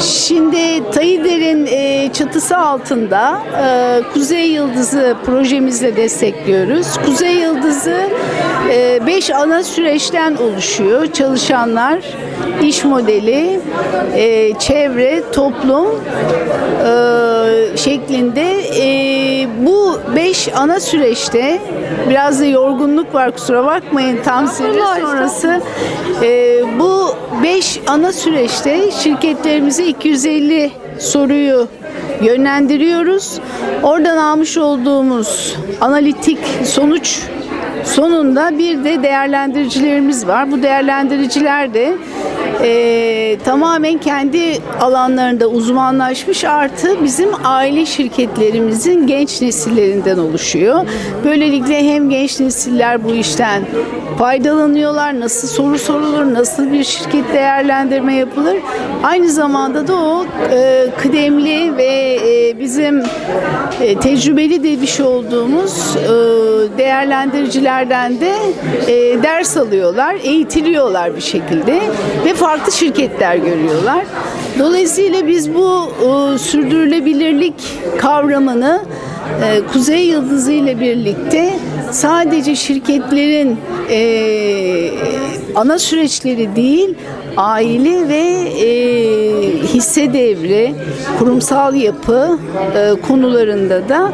Şimdi Tayider'in e, çatısı altında e, Kuzey Yıldızı projemizle destekliyoruz. Kuzey Yıldızı 5 ana süreçten oluşuyor. Çalışanlar, iş modeli, e, çevre, toplum e, şeklinde. E, 5 ana süreçte biraz da yorgunluk var kusura bakmayın tam zirve sonrası. E, bu 5 ana süreçte şirketlerimize 250 soruyu yönlendiriyoruz. Oradan almış olduğumuz analitik sonuç sonunda bir de değerlendiricilerimiz var. Bu değerlendiriciler de e, tamamen kendi alanlarında uzmanlaşmış artı bizim aile şirketlerimizin genç nesillerinden oluşuyor. Böylelikle hem genç nesiller bu işten faydalanıyorlar. Nasıl soru sorulur, nasıl bir şirket değerlendirme yapılır. Aynı zamanda da o e, kıdemli ve e, bizim e, tecrübeli demiş olduğumuz e, değerlendiricilerden de e, ders alıyorlar, eğitiliyorlar bir şekilde ve şirketler görüyorlar. Dolayısıyla biz bu e, sürdürülebilirlik kavramını e, Kuzey Yıldızı ile birlikte sadece şirketlerin e, ana süreçleri değil, aile ve e, hisse devri, kurumsal yapı e, konularında da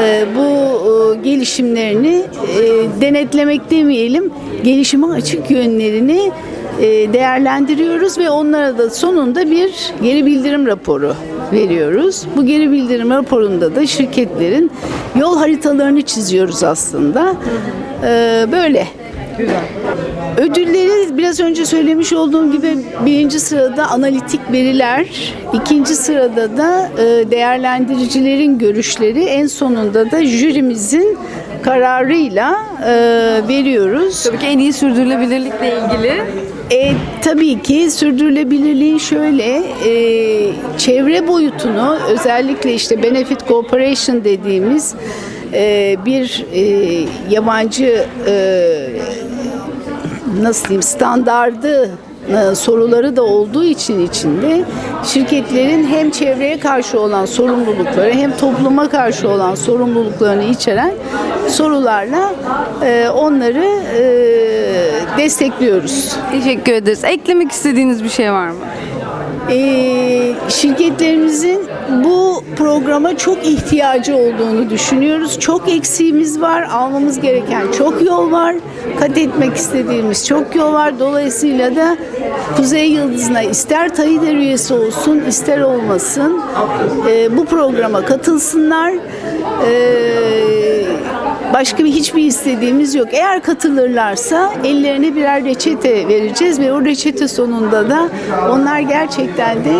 e, bu e, gelişimlerini e, denetlemek demeyelim, gelişime açık yönlerini değerlendiriyoruz ve onlara da sonunda bir geri bildirim raporu veriyoruz. Bu geri bildirim raporunda da şirketlerin yol haritalarını çiziyoruz aslında. E, böyle. Ödülleri biraz önce söylemiş olduğum gibi birinci sırada analitik veriler, ikinci sırada da e, değerlendiricilerin görüşleri, en sonunda da jürimizin kararıyla e, veriyoruz. Tabii ki en iyi sürdürülebilirlikle ilgili. E, tabii ki sürdürülebilirliğin şöyle e, çevre boyutunu özellikle işte benefit cooperation dediğimiz e, bir e, yabancı e, nasıl diyeyim standardı e, soruları da olduğu için içinde şirketlerin hem çevreye karşı olan sorumlulukları hem topluma karşı olan sorumluluklarını içeren sorularla e, onları e, destekliyoruz. Teşekkür ederiz. Eklemek istediğiniz bir şey var mı? Ee, şirketlerimizin bu programa çok ihtiyacı olduğunu düşünüyoruz. Çok eksiğimiz var, almamız gereken çok yol var, kat etmek istediğimiz çok yol var. Dolayısıyla da Kuzey Yıldızı'na ister Tayider üyesi olsun, ister olmasın e, bu programa katılsınlar. Ee, Başka bir hiçbir istediğimiz yok. Eğer katılırlarsa ellerine birer reçete vereceğiz ve o reçete sonunda da onlar gerçekten de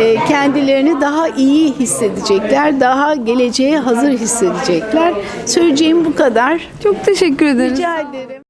e, kendilerini daha iyi hissedecekler, daha geleceğe hazır hissedecekler. Söyleyeceğim bu kadar. Çok teşekkür ederiz. Rica ederim.